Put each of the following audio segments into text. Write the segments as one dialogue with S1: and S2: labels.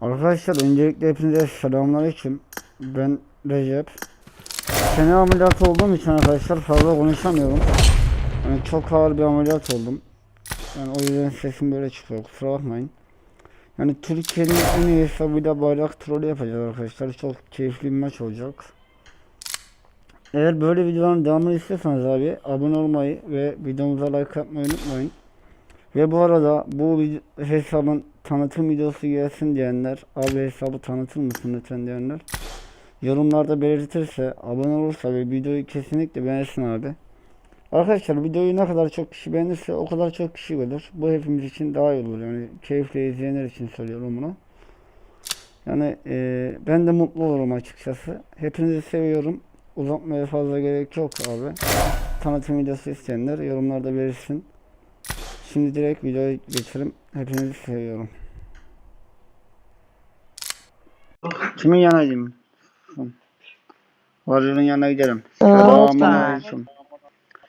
S1: Arkadaşlar öncelikle hepinize selamünaleyküm. Ben Recep. Çene ameliyatı olduğum için arkadaşlar fazla konuşamıyorum. Yani çok ağır bir ameliyat oldum. Yani o yüzden sesim böyle çıkıyor. Kusura bakmayın. Yani Türkiye'nin en iyi hesabıyla bayrak trolü yapacağız arkadaşlar. Çok keyifli bir maç olacak. Eğer böyle videoların devamını istiyorsanız abi abone olmayı ve videomuza like atmayı unutmayın. Ve bu arada bu hesabın tanıtım videosu gelsin diyenler, abi hesabı tanıtır mısın lütfen diyenler, yorumlarda belirtirse, abone olursa ve videoyu kesinlikle beğensin abi. Arkadaşlar videoyu ne kadar çok kişi beğenirse o kadar çok kişi gelir. Bu hepimiz için daha iyi olur. Yani keyifle izleyenler için söylüyorum bunu. Yani eee, ben de mutlu olurum açıkçası. Hepinizi seviyorum. Uzatmaya fazla gerek yok abi. Tanıtım videosu isteyenler yorumlarda belirsin. Şimdi direkt videoya geçelim. Hepinizi seviyorum. Kimin yanına gideyim? Varyo'nun yanına gidelim. Selamünaleyküm.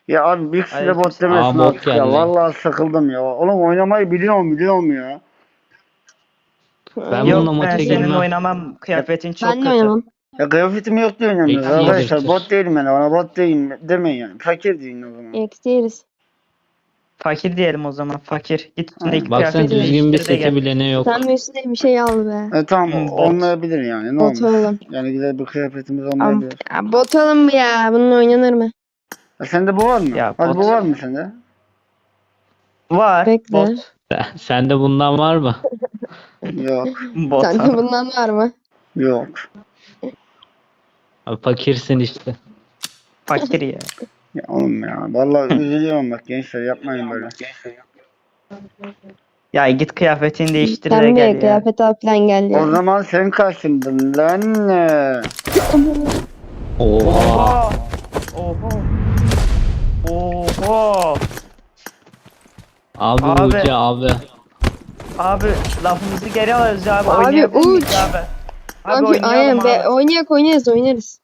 S1: Ya abi bir kişi de bot demesin
S2: Aa,
S1: artık ya. Vallahi sıkıldım ya. Oğlum oynamayı biliyorum biliyorum ya.
S2: Ben
S3: Yok
S2: bununla
S3: ben
S2: maça
S3: senin
S2: girmem.
S3: oynamam kıyafetin çok
S4: Ben de
S3: kötü.
S4: oynamam.
S1: Ya kıyafetim yok diye oynamıyoruz
S2: Eksi
S1: arkadaşlar. Bot değilim yani. Bana bot değilim demeyin yani. Fakir deyin o zaman.
S4: Eksi yeriz.
S3: Fakir diyelim o zaman fakir. Git üstündeki
S2: Baksana
S3: kıyafeti
S2: düzgün bir
S3: değiştir de
S2: seti
S3: gel.
S2: bile ne yok.
S4: Sen üstüne bir şey al be.
S1: E tamam
S3: bot.
S1: olmayabilir yani. Ne
S4: Bot
S1: olmuş?
S4: oğlum.
S1: Yani güzel bir kıyafetimiz olmayabilir.
S4: ya bot mı ya? Bunun oynanır mı?
S1: Ya sende bu var mı?
S3: Ya
S1: Hadi
S3: bot-
S1: bu var mı sende?
S3: Var.
S4: Bekle.
S3: Bot.
S2: Sen- Sende bundan var mı?
S1: Yok.
S3: Bot.
S4: Sende bundan var mı?
S1: Yok.
S2: Abi fakirsin işte.
S3: Fakir ya.
S1: Ya oğlum ya. Vallahi üzülüyorum bak gençler yapmayın böyle.
S3: Ya git kıyafetini değiştir de
S4: Sen
S3: gel
S4: bir
S3: ya.
S4: kıyafet al falan geldi.
S1: O zaman sen kaçındın lan.
S2: Oha.
S3: Oha. Oha.
S2: Abi,
S3: Abi.
S2: ucu abi.
S3: Abi lafımızı geri alıyoruz abi.
S4: Abi,
S3: Oynayabilir miyiz
S4: uç.
S3: Abi, abi
S4: Abi,
S3: oynayalım
S4: aynen
S3: abi.
S4: be. Oynayak oynarız oynarız.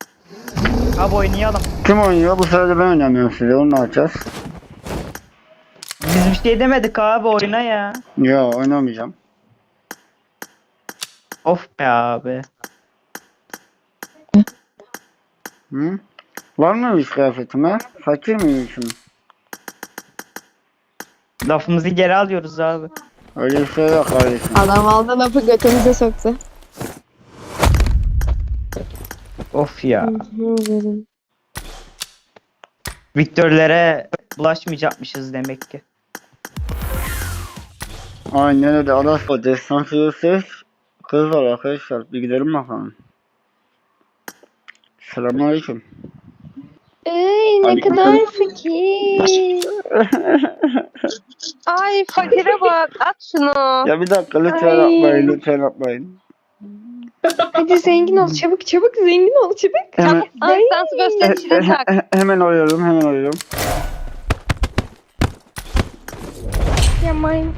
S3: Abi oynayalım.
S1: Kim oynuyor? Bu sırada ben oynamıyorum size. Onu ne yapacağız?
S3: Biz bir şey demedik abi oyna ya.
S1: Yo oynamayacağım.
S3: Of be abi.
S1: Hı? Var mıymış kıyafetim ha? Fakir miymişim?
S3: Lafımızı geri alıyoruz abi.
S1: Öyle bir şey yok kardeşim.
S4: Adam aldı lafı götümüze soktu.
S3: Of ya. Viktörlere bulaşmayacakmışız demek ki.
S1: Aynen öyle. Adas o destansı ses kız var arkadaşlar. Bir gidelim bakalım. Selamünaleyküm.
S4: Ey ne kadar fakir.
S5: Ay fakire bak at şunu.
S1: Ya bir dakika lütfen
S4: Ay.
S1: yapmayın lütfen yapmayın.
S4: Hadi zengin ol çabuk çabuk zengin ol çabuk.
S1: Hemen,
S4: Ay.
S5: Destansı
S1: he-
S5: gösterişini tak.
S1: he- hemen oluyorum hemen oluyorum.
S4: Yamayın.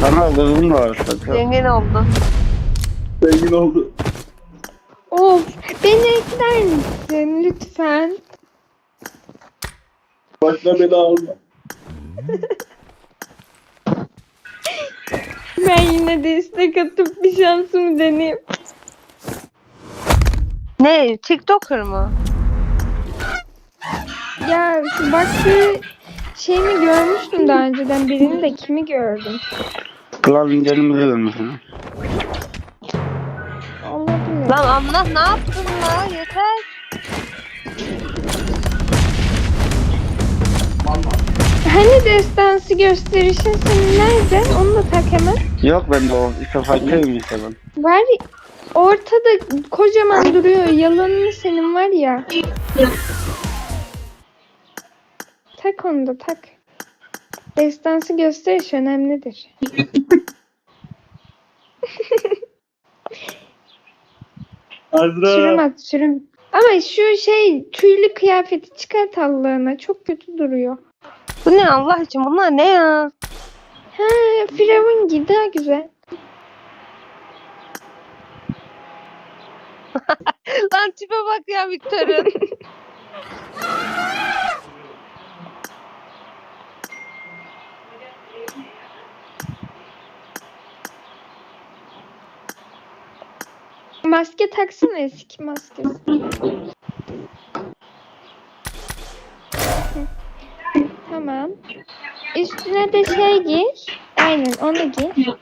S1: Kanal kızım da var sakın.
S5: Zengin oldu.
S1: Zengin oldu.
S4: Of beni ekler misin lütfen?
S1: Başla beni alma.
S4: Ben yine de istek atıp bir şansımı deneyeyim.
S5: Ne? TikToker mı?
S4: Ya şu bak şu şeyimi görmüştüm daha önceden birini de kimi gördüm.
S1: Kral incelimizi görmüşsün.
S4: Anladım.
S5: Lan Allah ne yaptın la? Yeter.
S4: Hani destansı gösterişin senin nerede? Onu da tak hemen.
S1: Yok bende o. İşte fakirim işte ben.
S4: Var ortada kocaman duruyor. Yalanını senin var ya. Tak onu da tak. Destansı gösteriş önemlidir. Sürüm at sürüm. Ama şu şey tüylü kıyafeti çıkart Allah'ına. Çok kötü duruyor.
S5: Bu ne Allah için bunlar ne ya?
S4: He Firavun daha güzel.
S5: Lan tipe bak ya Victor'un.
S6: maske taksana eski maskesi. Tamam. Üstüne de şey giy. Aynen onu giy.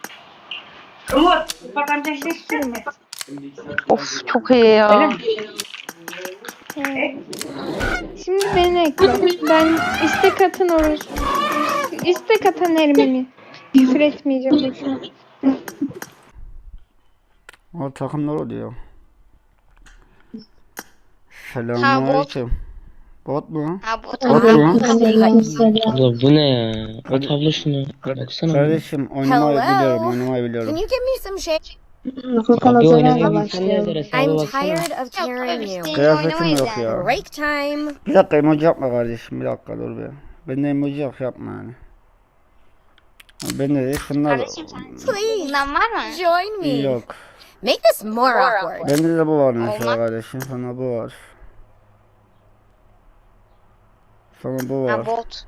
S5: Of çok iyi ya.
S6: He. Şimdi beni ekle. Ben istek atan olur. İstek atan Ermeni. Küfür etmeyeceğim boşuna.
S1: O takımlar oluyor. Selamünaleyküm. Bot mu?
S7: Ha bu
S1: Bot mu?
S8: Abla bu ne ya? At abla şunu. Baksana.
S1: Kardeşim oynamayı
S7: Hello.
S1: biliyorum, oynamayı
S7: Can
S1: biliyorum.
S7: you give me some shade?
S8: Abi sen yazar hesaba
S7: I'm tired of carrying you.
S1: Kıyafetim yok ya.
S7: Break time.
S1: Bir dakika emoji yapma kardeşim, bir dakika dur be. Bende emoji yok yapma yani. Bende de şunlar
S7: Please. Bundan var mı? Join me.
S1: yok.
S7: Make this more awkward.
S1: Bende de bu var mesela kardeşim, sana bu var. Sana bu var.
S7: Ha bot.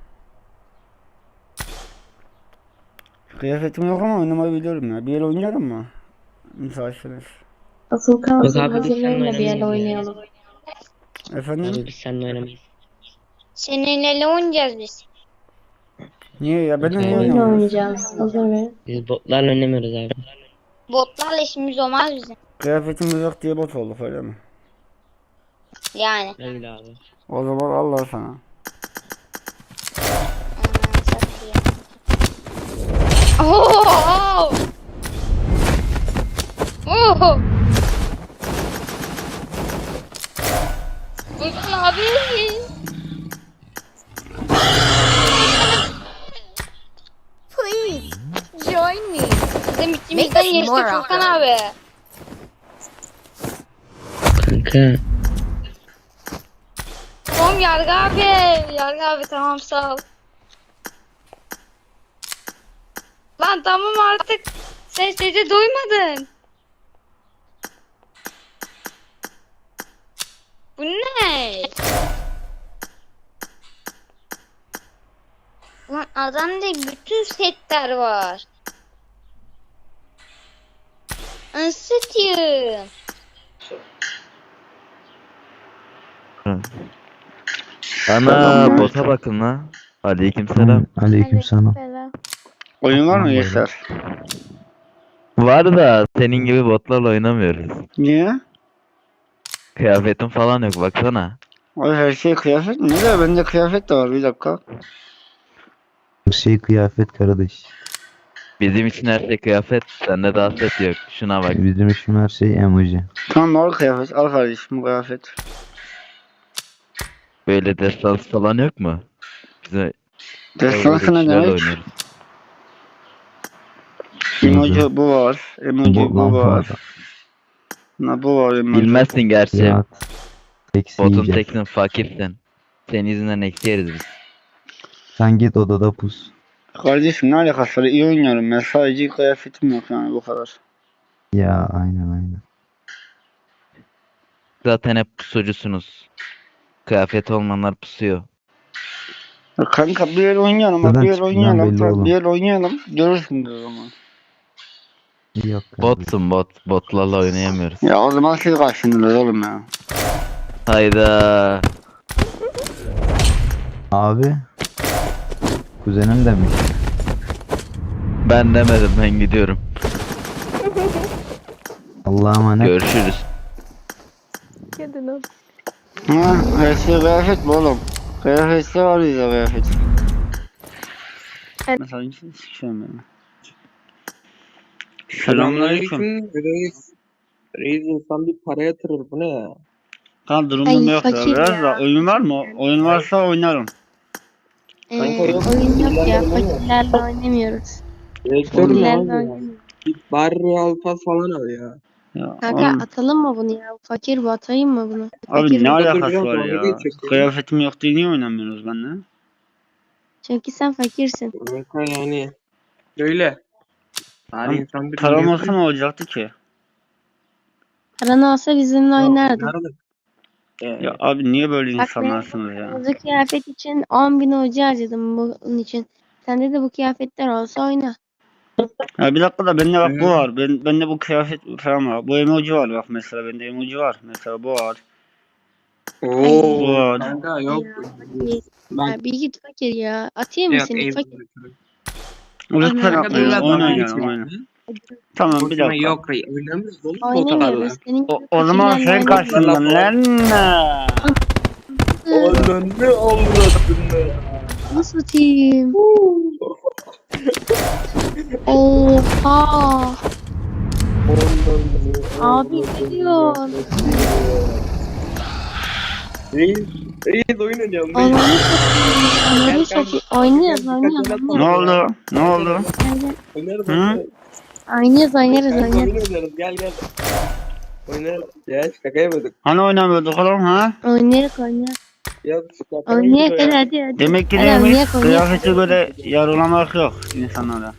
S1: Kıyafetim yok ama oynamayı biliyorum ya. Bir el oynayalım mı? Müsaitseniz.
S9: Asıl kalsın
S8: abi,
S9: hazırlayın da bir el oynayalım.
S1: Efendim?
S8: Abi biz seninle oynamayız.
S10: Seninle oynayacağız biz.
S1: Niye ya? Ben oynamıyorum?
S9: oynayacağız. Hazır ver.
S8: Biz botlarla oynamıyoruz abi.
S10: Botlarla işimiz olmaz bizim.
S1: Kıyafetimiz yok diye bot olduk öyle mi?
S10: Yani.
S8: Öyle abi.
S1: O zaman Allah sana.
S10: Aman satayım.
S5: Oo! Oo!
S10: Furkan abi.
S7: Please. Join me.
S10: Bizim içimizden geçti Furkan abi.
S8: Kanka.
S10: Tamam Yargı abi. Yargı abi tamam sağ ol. Lan tamam artık. Sen sesi duymadın. Bu ne? Lan adamda bütün setler var. Anlatayım.
S11: Ana bota bakın la. Aleykümselam.
S9: Aleykümselam.
S1: Oyun var mı Yaşar?
S11: Var da senin gibi botlarla oynamıyoruz.
S1: Niye?
S11: Kıyafetin falan yok baksana.
S1: Ay her şey kıyafet mi? Ne de bende kıyafet de var bir dakika.
S9: Her şey kıyafet kardeş.
S11: Bizim için her şey kıyafet. Sende daha set yok. Şuna bak.
S9: Bizim işim her şey emoji.
S1: Tamam al kıyafet. Al kardeşim bu kıyafet.
S11: Böyle destansı falan yok mu? Bize
S1: Destansı ne demek?
S11: oynuyoruz.
S1: Emoji bu var. Emoji
S9: Bu
S1: bu var. Na bu var emoji.
S11: Bilmezsin gerçi.
S9: Ya. Eksi
S11: Botun
S9: yiyeceğiz.
S11: teksin fakirsin. Senin yüzünden eksi yeriz biz.
S9: Sen git odada pus.
S1: Kardeşim ne alakası var? İyi oynuyorum ben. Sadece kıyafetim yok yani bu kadar.
S9: Ya aynen aynen.
S11: Zaten hep pusucusunuz. Kıyafet olmayanlar pusuyor.
S1: Ya Kanka bir el oynayalım
S9: Zaten
S1: bir el
S9: tipinden
S1: oynayalım.
S9: belli.
S1: Bir el oynayalım. Görürsün o zaman.
S9: Yok.
S11: Botsun bot. Botlarla oynayamıyoruz.
S1: Ya o zaman siz kaçındınız oğlum ya.
S11: Hayda.
S9: Abi. Kuzenim demiş.
S11: Ben demedim ben gidiyorum.
S9: Allah'a emanet.
S11: Görüşürüz.
S1: Ha, her şey kıyafet mi oğlum? Kıyafetse var ya kıyafet. Mesela hiç sikişiyorum beni. Selamünaleyküm.
S12: Reis. Reis insan bir para yatırır bu ne ya?
S1: Kan durumum
S6: Ay,
S1: yok ya.
S6: fakir
S1: Biraz
S6: ya.
S1: da oyun var mı? Oyun varsa oynarım.
S6: Ee,
S12: Kanka yok.
S6: oyun yok ya.
S12: Fakirlerle
S6: oynamıyoruz.
S12: Rektör ne
S6: Fakirlerle
S12: abi
S6: oynamıyoruz.
S12: Bir bari Real Pass falan al ya.
S1: Ya,
S6: Kanka
S1: oğlum,
S6: atalım mı bunu ya? Fakir bu atayım mı bunu?
S1: abi
S6: Fakir
S1: ne alakası var
S12: dalga
S1: ya?
S12: geçecek ya.
S1: Kıyafetim yok diye niye oynamıyoruz benimle?
S6: Çünkü sen fakirsin.
S12: Kanka yani. Böyle. Bari insan bir
S1: olsa ne olacaktı ki?
S6: Paran olsa bizimle.
S12: Ee,
S1: Ya abi niye böyle
S6: Bak
S1: insanlarsınız ya?
S6: Kırmızı kıyafet için 10 bin hoca harcadım bunun için. Sende de bu kıyafetler olsa oyna.
S1: Ya bir dakika da bende bak bu var. Ben, bende bu kıyafet falan var. Bu emoji var bak mesela bende emoji var. Mesela bu var.
S12: Oo.
S1: Var.
S12: Kanka yok. Ben
S6: Ya bir git fakir ya. Atayım mı seni fakir?
S1: Lütfen
S6: Kanka,
S1: atmayın.
S12: biraz daha
S1: oynayalım
S12: geçelim.
S1: oyun. Tamam bir
S12: Boşuna
S1: dakika.
S12: yok. Oynamıyoruz oğlum portakalda.
S6: Oynamıyoruz. Senin
S1: O, o zaman sen
S6: fakirlerle
S1: kaçtın lan.
S12: Oğlum ne avradın
S6: Nasıl atayım? Oha. Abi ne diyorsun?
S12: Reis, reis oyun oynayalım.
S6: Ananı satayım. Ananı satayım.
S1: Ne oldu? Ne oldu?
S12: Oynarız.
S1: Hı?
S12: oynarız.
S6: Oynarız oynarız
S12: Kanka oyun
S6: oynarız.
S12: oynarız. Gel gel. Oynarız. Ya şaka yapmadık.
S1: Hani oynamıyorduk oğlum ha?
S6: Oynarız oynarız.
S12: Ya şaka
S6: hadi hadi hadi.
S1: Demek ki
S6: Hadi
S1: neymiş?
S6: oynayak, oynayak.
S1: Kıyafete göre yargılamak yok insanlara.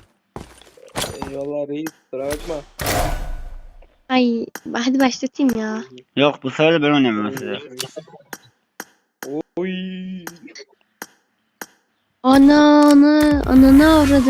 S12: Eyvallah reis. Kusura bakma.
S6: Ay hadi başlatayım ya.
S1: Yok bu sefer de ben oynamıyorum size.
S12: Oy.
S6: Ana ana ananı avradı.